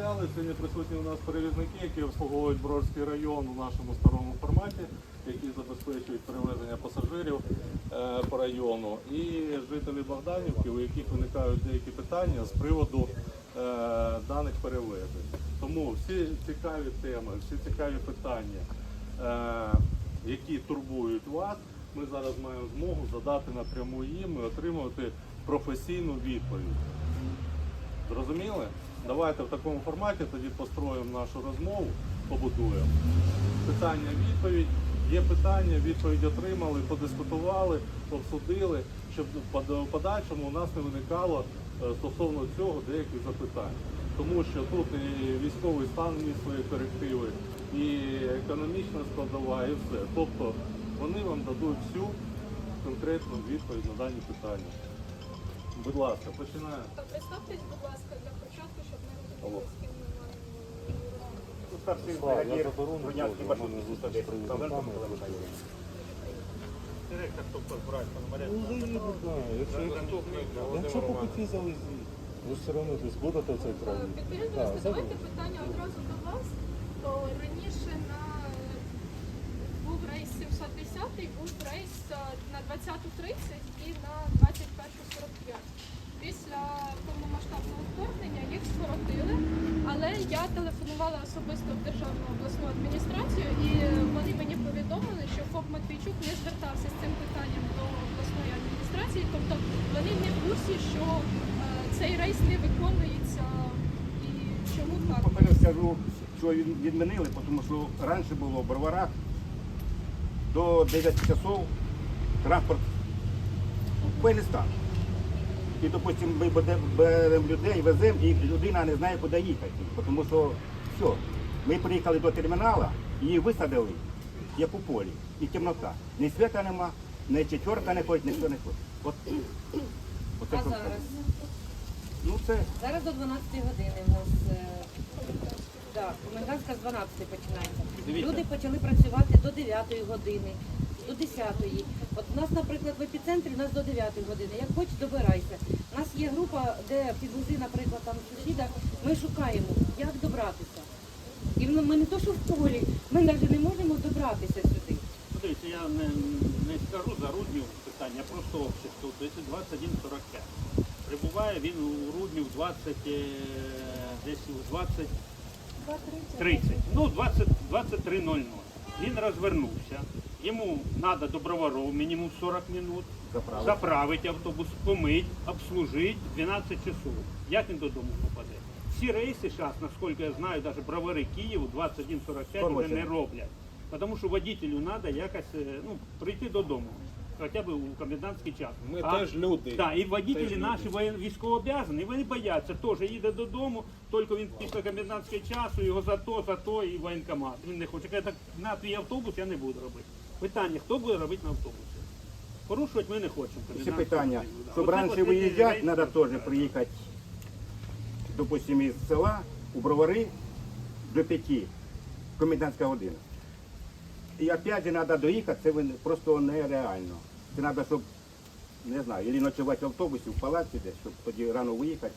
обіцяли, сьогодні присутні у нас перевізники, які обслуговують Бродський район у нашому старому форматі, які забезпечують перевезення пасажирів е, по району, і жителі Богданівки, у яких виникають деякі питання з приводу е, даних перевезень. Тому всі цікаві теми, всі цікаві питання, е, які турбують вас, ми зараз маємо змогу задати напряму їм і отримувати професійну відповідь. Зрозуміли? Давайте в такому форматі тоді построїмо нашу розмову, побудуємо. Питання, відповідь. Є питання, відповідь отримали, подискутували, обсудили, щоб в подальшому у нас не виникало е, стосовно цього деяких запитань. Тому що тут і військовий стан міст свої корективи, і економічна складова, і все. Тобто вони вам дадуть всю конкретну відповідь на дані питання. Будь ласка, починаємо. Представтесь, будь ласка, для Старший бригадір заберу, не Брунянський буду, маршрут у мене 110. зустріч з Талантом приватами, Миколаївичем. Директор, хто Ну, я не знаю. Якщо, якщо по путі залезі, ви все одно десь будете цей. Е, будь Так, давайте питання одразу до вас. То раніше на був рейс 710, був рейс е, на 20.30 і на 21.45. Після повномасштабного вторгнення їх скоротили, але я телефонувала особисто в Державну обласну адміністрацію і вони мені повідомили, що ФОП Матвійчук не звертався з цим питанням до обласної адміністрації, тобто вони не в курсі, що е, цей рейс не виконується і чому так. По-перше, скажу, що від- відмінили, тому що раніше було в Броварах до 9 часов транспорт весь стан. І, допустимо, ми беремо людей, веземо, і людина не знає, куди їхати. Тому що все, ми приїхали до терміналу, її висадили, як у полі, і темнота. Ні свята нема, ні четверка не ходить, ніхто не ходить. От, оце А зараз? Ну це Зараз до 12 години в нас е, да, комендантська з 12 починається. Дивіться. Люди почали працювати до 9 години, до 10. От у нас, наприклад, в епіцентрі у нас до 9 години. Як хочеш, добирайся. У нас є група, де підвези, наприклад, там сусіда, ми шукаємо, як добратися. І ми не то, що в полі, ми навіть не можемо добратися сюди. Дивіться, я не, не скажу за Руднів питання, просто тут. Якщо 21.45. Прибуває він у Руднів 20, е, десь у 20, 30. Ну, 20, 23.00. Він розвернувся. Йому треба до Броваров мінімум 40 минут. Заправити автобус, помить, обслужити 12 часов. Як він додому попаде? Всі рейси зараз, наскільки я знаю, навіть бровари Києву 21.45 вже Скорочено. не роблять. Тому що водителю треба якось е, ну, прийти додому. Хоча б у комендантський час. Ми А- теж люди. Так, і Теж водителі люди. наші воєн- військовооб'язані, вони бояться, теж їде додому, тільки він після комендантського часу, його за то, за то і воєнкомат. Він не хоче. Каже, так на твій автобус я не буду робити. Питання, хто буде робити на автобусі? Порушувати ми не хочемо. Всі питання. Щоб раніше виїжджати, треба теж приїхати, допустимо, із села у Бровари до 5, комендантська година. І опять же треба доїхати, це просто нереально. Це треба, щоб, не знаю, або ночувати в автобусі, в палаці десь, щоб тоді рано виїхати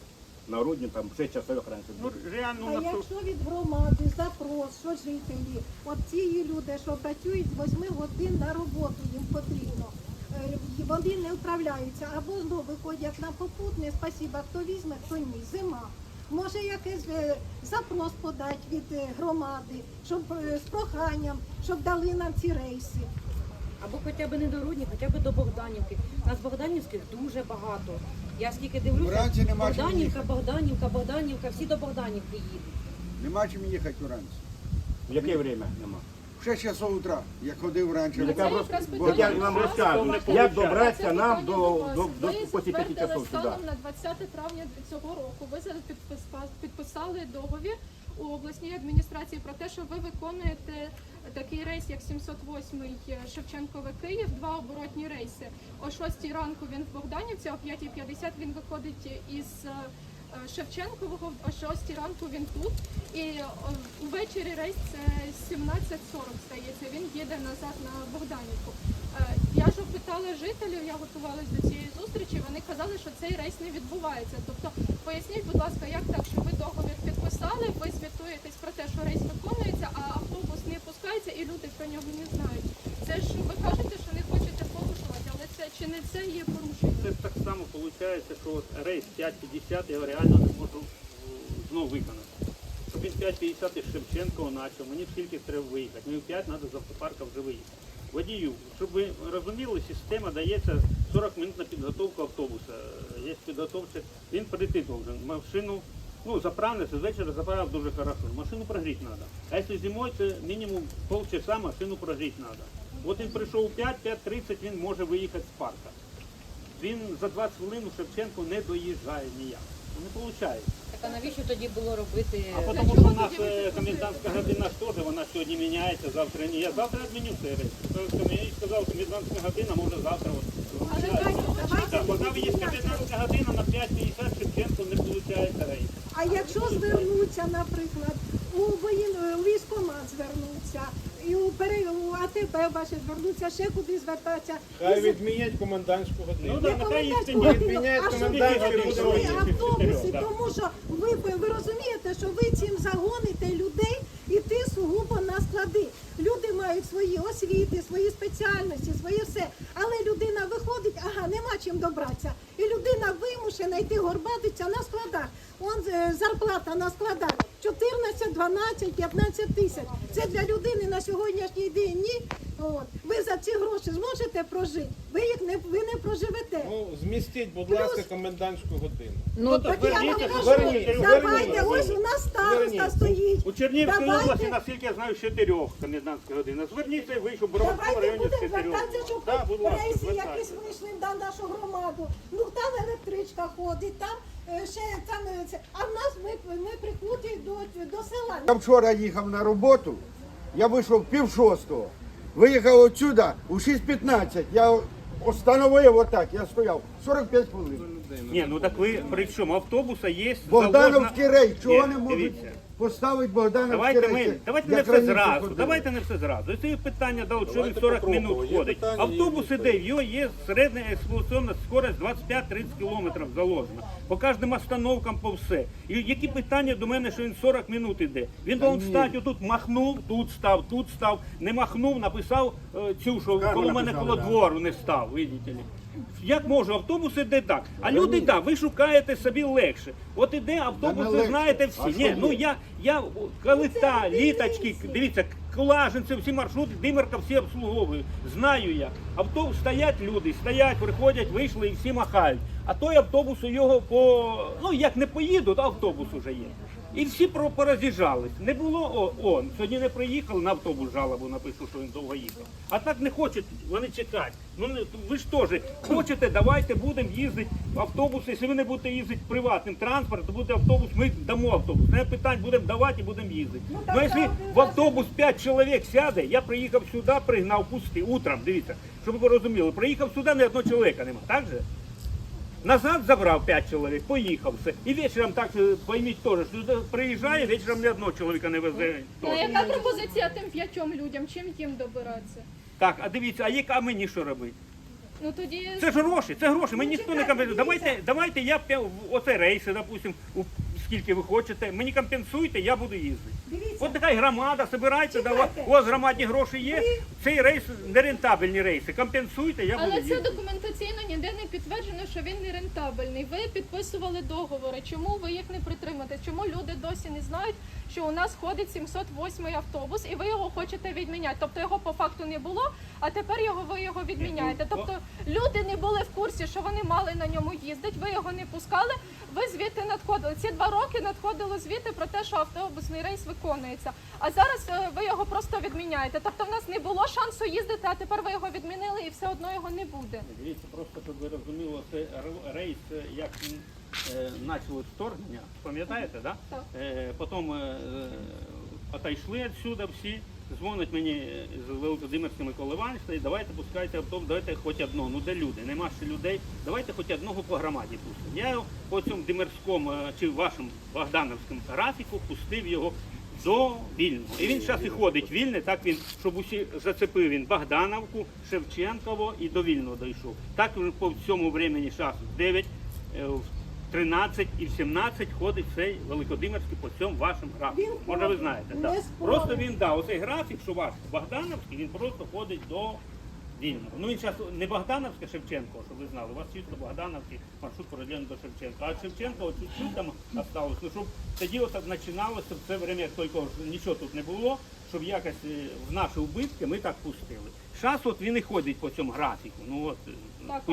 на Рудні, там 6 часов раніше Ну, реально, А у нас тут- якщо від громади запрос, що жителі, от ці люди, що працюють з 8 годин на роботу, їм потрібно. е, і Вони не вправляються або знову виходять на попутне, спасіба, хто візьме, хто ні, зима. Може якийсь е, запрос подати від е, громади, щоб е, з проханням, щоб дали нам ці рейси. Або хоча б не до Рудні, хоча б до Богданівки. У нас Богданівських дуже багато. Я скільки дивлюся, Вранці нема чим Богданівка, Богданівка, Богданівка, всі до Богданівки їдуть. Нема чим їхати вранці. В яке время нема? В 6 часов утра, як ходив раніше. Ну, я, роз... якраз так я вам розказую, як добратися нам до, до, до, до, Ви після 5 часов сюди. станом на 20 травня цього року. Ви зараз підпис- підписали договір у обласній адміністрації про те, що ви виконуєте такий рейс, як 708 Шевченкове Київ, два оборотні рейси. О 6 ранку він в Богданівці, о 5.50 він виходить із е, Е, Шевченкового о 6 ранку він тут. І е, увечері рейс е, 17.40 стається. Він їде назад на Богданівку. Я ж опитала жителів, я готувалася до цієї зустрічі. Вони казали, що цей рейс не відбувається. Тобто, поясніть, будь ласка, як так, що ви договір підписали, ви звітуєтесь про те, що рейс виконується, а автобус не пускається, і люди про нього не знають. Це ж ви не це є порушення? Це так само виходить, що от рейс 5.50 я реально не можу знову виконати. Щоб він 5.50 із Шевченкова почав, мені скільки треба виїхати. Мені в 5 треба з автопарка вже виїхати. Водію, щоб ви розуміли, система дається 40 минут на підготовку автобуса. Є підготовчик, він прийти должен. Машину, ну, заправниця з вечора заправив дуже хорошо. Машину прогріти треба. А якщо зимою, це мінімум полчаса машину прогріти треба. От він прийшов у 5, 5.30 він може виїхати з парка. Він за 20 хвилин у Шевченко не доїжджає ніяк. Не виходить. Так а навіщо тоді було робити? А тому що у нас е, комендантська година ж теж, вона сьогодні міняється, завтра ні. Я завтра відміню. Тобто Мені сказав, комендантська година може завтра. От, так, поки є комендантська година на 5.50 Шевченко не виходить рейс. А якщо звернуться, наприклад, у воєн... у військкомат звернуться, і у, АТП ваше звернуться, ще куди звертатися. Хай відмінять комендантську Ну годину. да, не нехай їх комендантську тим відміняють а щоб ви комендантську знайшли годину. автобуси, Да. тому що ви, ви розумієте, що ви цим загоните людей іти сугубо на склади. Люди мають свої освіти, свої спеціальності, своє все. Але людина виходить, ага, нема чим добратися. І людина вимушена йти горбатися на складах. Он е, зарплата на складах 14, 12, 15 тисяч. Це для людини на сьогоднішній день ні. От. Ви за ці гроші зможете прожити. Ви їх не ви не проживете. Ну, змістіть, будь Плюс- ласка, комендантську годину. Ну, Так я вам кажу, зверніться, давайте, зверніться. ось у нас староста Зверніться. стоїть. У Чернігівській Давайте- області, наскільки я знаю, з чотирьох комендантська година. Зверніться і вийшов в Боровському Давайте районі з будемо чотирьох. звертатися, щоб Да, будь ласка, рейси звертайтеся. якісь вийшли на нашу громаду. Ну там електричка ходить, там ще там е, це. А в нас ми, ми прикуті до, до села. Я вчора їхав на роботу, я вийшов пів шостого. Виїхав отсюди у 6.15. Я остановив отак, я стояв 45 хвилин. Ні, ну так ви при чому? Автобуса є Богдановський заложна... рейд, чого Ні, не можуть дивіться. Поставити Богдановський Давайте рейс? ми, давайте не як все раніше зразу. ходили? Давайте не все зразу. Це питання дало, що він Давайте 40 попробуємо. минут Є ходить. питання, Автобус іде, в його є середня експлуатаційна скорость 25-30 км заложена. По кожним остановкам по все. І які питання до мене, що він 40 минут іде? Він повинен встати, тут махнув, тут став, тут став, не махнув, написав е, цю, що коло мене написали, коло да. двору не став, видите ли. Як може автобус іде так? А люди так, ви шукаєте собі легше. От іде автобус, не ви легше. знаєте А всі. що Ні, ну є? Я, коли та літочки, дивіться, Клаженці, всі маршрути, Димерка всі обслуговують. Знаю я. Автобус стоять люди, стоять, приходять, вийшли і всі махають. А той автобус у його по ну як не поїдуть, автобус уже є. І всі пороз'їжджались. Не було о, о, сьогодні не приїхали, на автобус жалобу напишу, що він довго їхав. А так не хочуть, вони чекають. Ну не ви ж теж хочете, давайте будемо їздити в автобуси. Якщо ви не будете їздити приватним транспортом, то буде автобус, ми дамо автобус. Не питань будемо давати і будемо їздити. Ну, Ну, так, якщо в автобус 5 чоловік сяде, я приїхав сюди, пригнав пусти утром, дивіться, щоб ви розуміли, приїхав сюди, ні одного чоловіка нема, так же? Назад забрав 5 чоловік, поїхав все. І вечором так пойміть теж, що приїжджає, вечором ні одного чоловіка не везе. Ну, а яка пропозиція тим п'ятьом людям? Чим їм добиратися? Так, а дивіться, а яка мені що робити? Ну тоді Це ж гроші, це гроші. Мені ніхто не компенсує. Давайте, давайте я п'я- в- оце рейси, допустим, у скільки ви хочете. Мені компенсуйте, я буду їздити. Дивіться. От така громада, собирайте, Чекайте. У вас в гроші є. Цей рейс нерентабельні рейси. Компенсуйте, я буду Але це їздити. документаційно ніде не підтверджено, що він не рентабельний. Ви підписували договори. Чому ви їх не притримаєте? Чому люди досі не знають, що у нас ходить 708 автобус, і ви його хочете відміняти? Тобто його по факту не було, а тепер його ви його відміняєте. Тобто люди не були в курсі, що вони мали на ньому їздити. Ви його не пускали. Ви звідти надходили. Ці два роки надходило звіти про те, що автобусний рейс виконується. А зараз е, ви його просто відміняєте. Тобто в нас не було шансу їздити, а тепер ви його відмінили і все одно його не буде. Дивіться, просто щоб ви розуміли, це рейс, е, як почали вторгнення, пам'ятаєте, да? Так. Е, потім е, е, отойшли відсюди всі, дзвонить мені е, з Володимирським Микола Іванович, і давайте пускайте автобус, давайте хоч одного. Ну де люди? Нема ще людей, давайте хоч одного по громаді пустимо. Я по цьому Димирському е, чи вашому Богдановському графіку пустив його до вільного. І він зараз і ходить вільний, так він, щоб усі зацепив він Богдановку, Шевченково і до вільного дійшов. Так він по цьому времені часу 9, е, в 13 і в 17 ходить цей Великодимирський по цьому вашому графіку. Може ви знаєте, так. Просто він да, оцей графік, що ваш Богдановський, він просто ходить до Вільного. Ну він зараз не Богдановське Шевченко, щоб ви знали, у вас чисто Богдановський маршрут паралельно до Шевченка. А Шевченко от чуть-чуть там осталось. Ну щоб тоді от починалося в це время, як тільки нічого тут не було, щоб якось е, в наші убитки ми так пустили. Зараз от він і ходить по цьому графіку. Ну от е,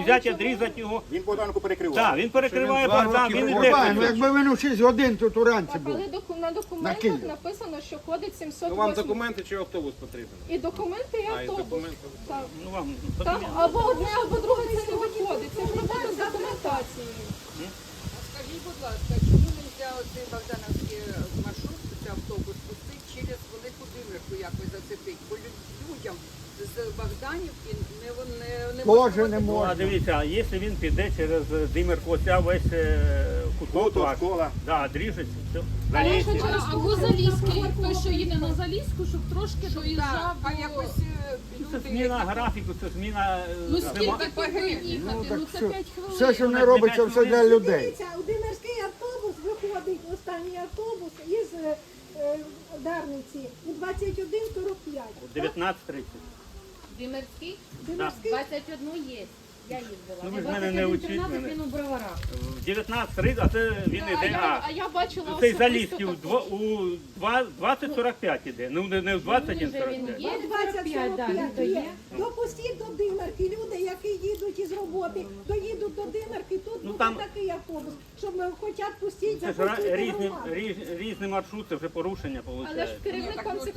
взяти, чому? відрізати його. Він Богданку перекриває. Так, він перекриває Два Богдан, роки він іде. Ну якби він у 6 годин тут уранці Так, був. але доку- на документах Київ. написано, що ходить Ну вам 708. документи чи автобус потрібен? І документи, і А, і автобус. документи. Так. Ну вам Там або одне, або друге це не виходить. Це ж робота з документацією. Скажіть, будь ласка, чому не можна оцей Богдановський маршрут, цей автобус пустити через Велику Димирку якось зацепити? Бо лю- людям з Богданівки не, не, не Тоже не Ну, а дивіться, а якщо він піде через Димирку, оця весь е, куток школа. да, дріжеться, все. Але що через Або Залізький, той, що їде на Залізьку, щоб трошки доїжджав. Так, а до- якось е, Це люди, зміна які графіку, це зміна е, Ну зима- скільки тут їхати? Ну, Ну, так це все. 5 хвилин. Все, що не робиться, все для людей. Дивіться, у Димирський автобус виходить останній автобус із е, е, Дарниці у 21.45. 19.30. Димирський? Димирський? 21 є. Я їздила. Ну, ви ж мене не учіть мене. він у броварах. В 19.30, а це він А іде, я, а а я бачила цей Залізький у, дво- у два- 20.45 іде, ну не, не в Ні, вже він 21.45. є. О 20.45 то є. Допустіть до Димирки. Люди, які їдуть із роботи, доїдуть до Димирки, тут Ну, буде там- такий автобус, щоб ми хочуть пустити, Це ж ра- запустити різні, громаду. різ- різні маршрути, це вже порушення Але ж виходить. керівником цих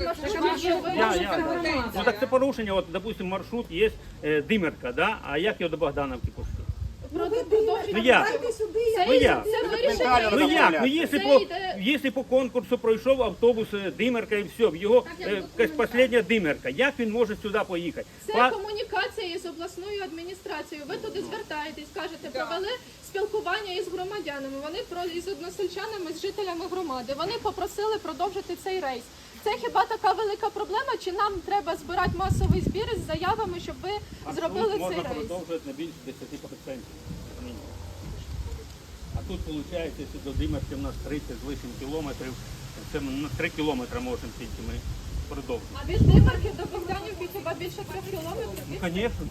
є ви. Я, Це я, ну так це порушення, от, допустим, маршрут є е, Димирка, да? а як його Богдановки пустити? Ну, ви Ну, як? Сюди, я Ну, як? вирішення. Документально Ну як? Ну якщо по, якщо по конкурсу пройшов автобус е, Димерка і все, в його е, якась остання Димерка, як він може сюди поїхати? Це Па- комунікація із обласною адміністрацією. Ви туди звертаєтесь, кажете, провели спілкування із громадянами. Вони про із односельчанами, з жителями громади. Вони попросили продовжити цей рейс. Це хіба така велика проблема? Чи нам треба збирати масовий збір із заявами, щоб ви зробили тут цей можна рейс? продовжувати на більше 10%. мінімум. А тут виходить, якщо до Димерки в нас 30 з лишнім кілометрів, це ми на 3 кілометри можемо тільки ми продовжити. А від Димарки до Богданівки хіба більше трьох кілометрів? Ну, звісно.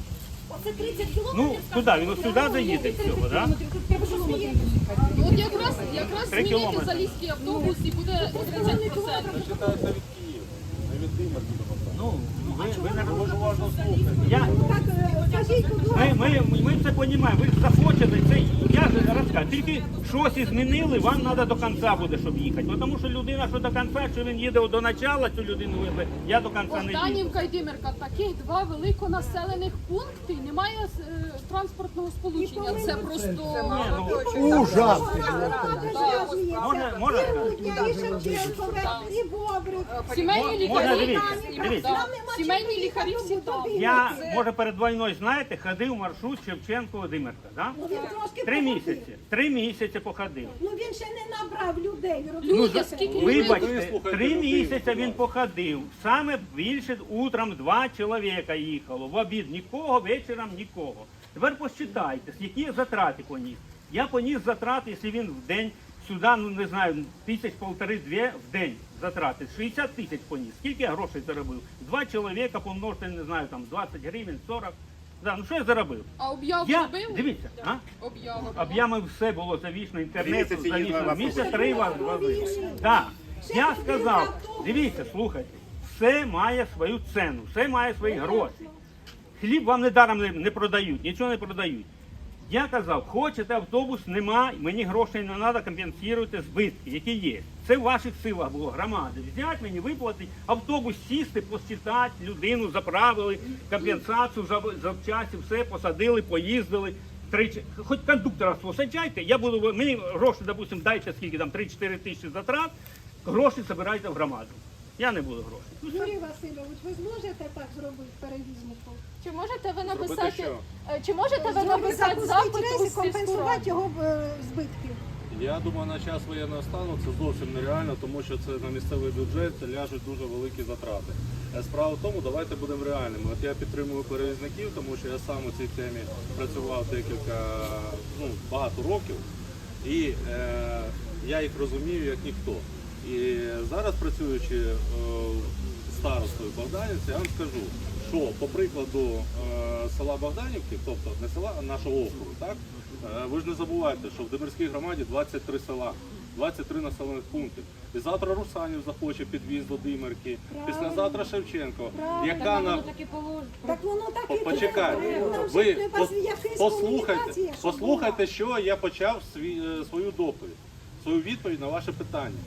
Оце 30 кілометрів. Ну, туди, він ось сюди доїде всього, так? От якраз, якраз Три змінити кілометри. Залізький автобус і буде 30%. Читається від Києва, не від Богдана. Ну, ви, ви не Дуже уважно слухайте. Я, Так, е, Ми, ми, ми це розуміємо, ви захочете, це я ж розказую. Тільки щось і змінили, вам треба до кінця буде, щоб їхати. Бо Тому що людина, що до кінця, що він їде до начала, цю людину везе, я до кінця не їду. Богданівка і Дімерка, таких два великонаселених пункти, немає е, транспортного сполучення. Це просто... Ну, Ужас. І Бобрик. Сімейні Можна лікарі, дивіться, дивіться. Сімейні лікарі всі там. Я, може, перед війною, знаєте, ходив маршрут Шевченко-Димирка, да? Ну, він трошки Три місяці. Три місяці походив. Ну він ще не набрав людей, Люди, скільки людей? Вибачте, три місяці він походив. Саме більше утром два чоловіка їхало. В обід нікого, вечором нікого. Тепер посчитайте, які затрати поніс. Я поніс затрати, якщо він в день сюди, ну не знаю, тисяч полтори-дві в день затрати. 60 тисяч поніс. Скільки я грошей заробив? Два чоловіка помножте, не знаю, там 20 гривень, 40. Да, ну що я заробив? А об'яв Я, зробив? дивіться, а? Об'ява. Об'ями все було завішено, інтернет Місяці їздили завішено. вас Місяць слухати. три вас возили. Так. Я сказав, дивіться, слухайте, все має свою ціну, все має свої гроші. Хліб вам недаром не, не продають, нічого не продають. Я казав, хочете автобус, нема, мені грошей не треба, компенсуйте збитки, які є. Це в ваших силах було, громади. Взяти мені, виплатити, автобус сісти, посчитати, людину заправили, компенсацію за, завчасті, все, посадили, поїздили. Тричі, хоч кондуктора посаджайте, я буду, мені гроші, допустим, дайте скільки там, 3-4 тисячі затрат, гроші збирайте в громаду. Я не буду грошей. Ну, Юрій Васильович, ви зможете так зробити перевізнику? Чи можете ви написати, що? е, чи можете ви Зробити написати запустити запит рейс і сільську компенсувати раду? його е, збитки. Я думаю, на час воєнного стану це зовсім нереально, тому що це на місцевий бюджет ляжуть дуже великі затрати. Е, Справа в тому, давайте будемо реальними. От я підтримую перевізників, тому що я сам у цій темі працював декілька, ну багато років. І е, я їх розумію як ніхто. І зараз працюючи е, старостою Богданівці, я вам скажу, що по прикладу е, села Богданівки, тобто не села, а нашого округу, так? Е, ви ж не забувайте, що в Демирській громаді 23 села. 23 населених пунктів. І завтра Русанів захоче підвіз до Димирки, післязавтра Шевченко, яка на Так воно так і Почекайте. Нам ви пос- послухайте, послухайте, що я почав свій, свою доповідь, свою відповідь на ваше питання.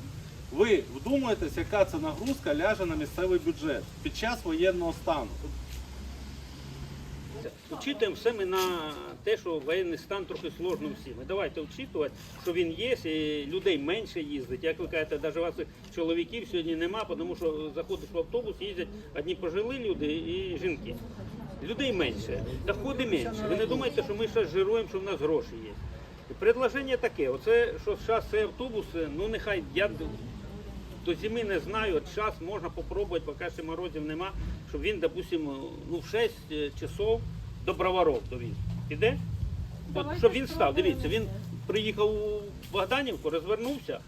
Ви вдумаєтесь, яка це нагрузка ляже на місцевий бюджет під час воєнного стану. Учитуємо все ми на те, що воєнний стан трохи сложно всім. Давайте вчитувати, що він є, і людей менше їздить. Як ви кажете, навіть вас чоловіків сьогодні нема, тому що заходиш в автобус, їздять одні пожилі люди і жінки. Людей менше, доходи менше. Ви не думаєте, що ми зараз жируємо, що в нас гроші є. Предложення таке, оце, що зараз цей автобус, ну нехай я до зими не знаю, час можна попробувати, поки ще морозів нема, щоб він, допустимо, ну, в 6 часов до Броваров довіз. Піде? От, щоб він став, дивіться, він приїхав у Богданівку, розвернувся,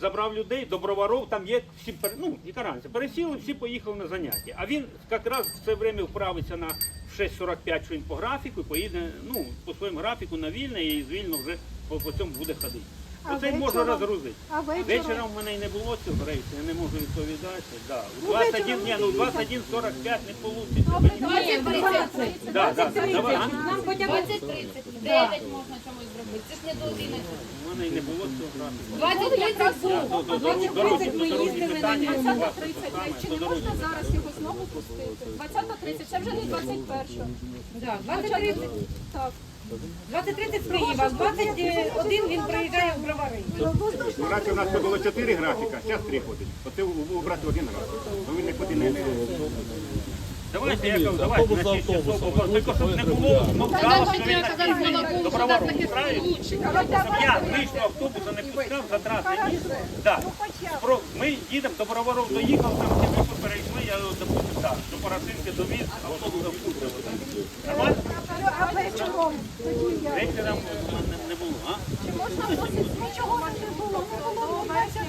забрав людей до Броваров, там є всі, ну, яка разниця, пересіли, всі поїхали на заняття. А він якраз в це время вправиться на в 6.45, що він по графіку, і поїде ну, по своєму графіку на вільне і з вільно вже по, по цьому буде ходити. А Оце можна вечором? розгрузити. А вечором? Вечором в мене й не було цього рейсу, я не можу відповідати. Да. У Ну, 21, ні, ну не 21.45 не вийде. Добре, 20, Да, да, давай, а? Нам хоча б 20, 30, 9 можна чомусь зробити. Це ж не до 11. У мене й не було цього графіку. 20 якраз Я до, до, дорожні, дорожні, ми дорожні їздили питання. на у вас 20.30. те саме, Чи до не можна зараз його знову пустити? 20.30, це вже не 21. Да, 20-30 Так. 20-30 з Києва, 21 він приїжджає в Бровари. Раніше у нас було 4 графіка, зараз 3 ходить. Оце обрати один графік. Ну він не... не- Давайте, я кажу, давайте на 6 часов, бо тільки щоб не було, ну, що він на 6 до Бровару пускає. Щоб я лишнього автобуса не пускав, затрати ні. Да. Про, ми їдемо до Броваров, доїхав, там ці випи перейшли, я, допустим, так, до Порошинки довіз, автобус впустили. Нормально? А вечором тоді я. Вечором не, не було, а? Чи можна носити? Нічого не було, не було 20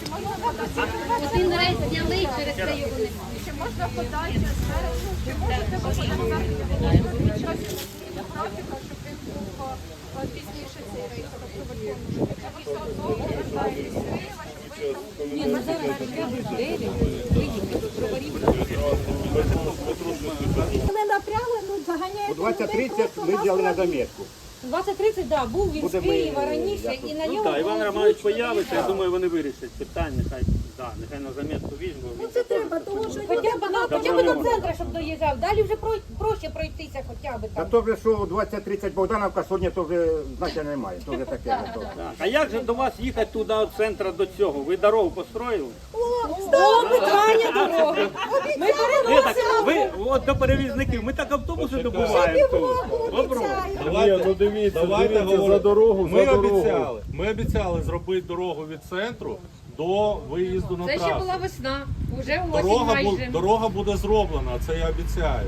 Чи можна подати? Один рейс зняли, через це його немає. Можна подати? Чи можете ви подати графіка, щоб він був е, пізніше цей рейс виконувати? Хоча ви все одно повертаєтесь з Києва, щоб ви Ні, ну зараз я в 9 виїхати ну заганяєте. У 20.30 ми взяли на замітку. 20-30, да, був він з Києва раніше, і на Ну ньому так, Іван було Романович появиться, я думаю, вони вирішать питання, нехай, да, нехай на замітку візьму. Ну це треба, тому що Хоча б, на, хоча б до центру, щоб доїжджав. Далі вже про, проще пройтися хоча б Та там. то вже що 20.30 Богдановка, сьогодні то вже значення немає. То вже таке. то. Так, а як же до вас їхати туди від центру до цього? Ви дорогу построїли? О, питання дороги. Ми Ні, так, ви от до перевізників, ми так автобуси добуваємо тут. Попробуй. Давайте, ну дивіться, давайте дивіться, за дорогу, ми за дорогу. обіцяли, ми обіцяли зробити дорогу від центру до виїзду на Це ще трасу. була весна, вже осінь Дорога, бу- майже. дорога буде зроблена, це я обіцяю.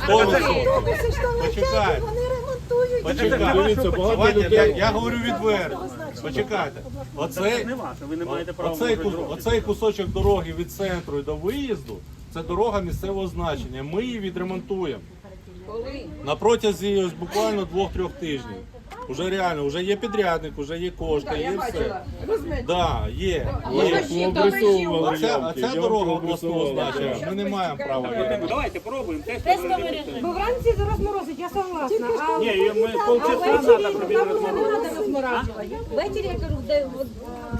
А Сто коли? відсотків. Автобуси ж там Почекайте. вони ремонтують. Почекайте, Дивіться, багато Давайте, я, людей- я говорю відверто. Почекайте. Оцей, не ваше, ви не маєте права оцей, оцей кусочок дороги від центру і до виїзду це дорога місцевого значення. Ми її відремонтуємо. На протязі ось буквально двох-трьох тижнів. Уже реально, вже є підрядник, вже є кошти, є все. Да, є. є. А ця, а ця дорога обласного значення. Ми не маємо права. її. Давайте пробуємо. Бо вранці розморозить, я согласна. А Ні, ми полчаса треба, щоб він нам вже не розмовляв. треба розморажувати. Ввечері, я кажу, де от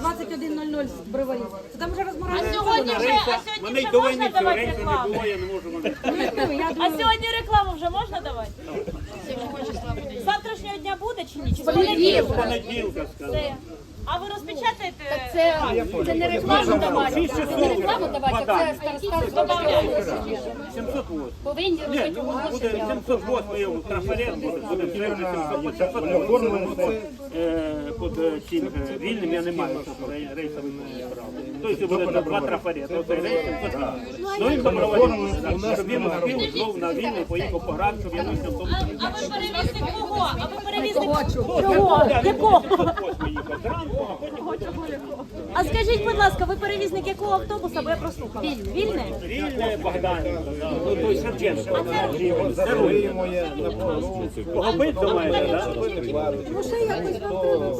21.00 з броварів. То там вже розморажувати. сьогодні вже- а сьогодні вже до можна цього давати не рекламу? було, я не можу вам Ну, А сьогодні рекламу вже можна давати? Завтрашнього буде чи ні? Чи з З понеділка? понеділка сказали. А ви розпечатаєте? Це, це не реклама давати, це не реклама давати, це староста 708. повинні робити ну, оголошення. 708 трафарет, буде, буде вже 708. Е, Під е, цим е, вільним я не маю щоб рейсовий прав. Тобто буде два трафарети, оцей рейс 700 Ну він добровольний, щоб він успів знов на вільний, поїхав по град, щоб я в тому. А ви перевізник кого? А ви перевізник чого? Якого? 708 їхав зранку, а скажіть, будь ласка, ви перевізник якого автобуса? Бо я прослухала. Вільне? Вільне Богданівка, да. ну той Шевченко. Це Руй. Кого бить, думаєте, так? Ну ще якось вам треба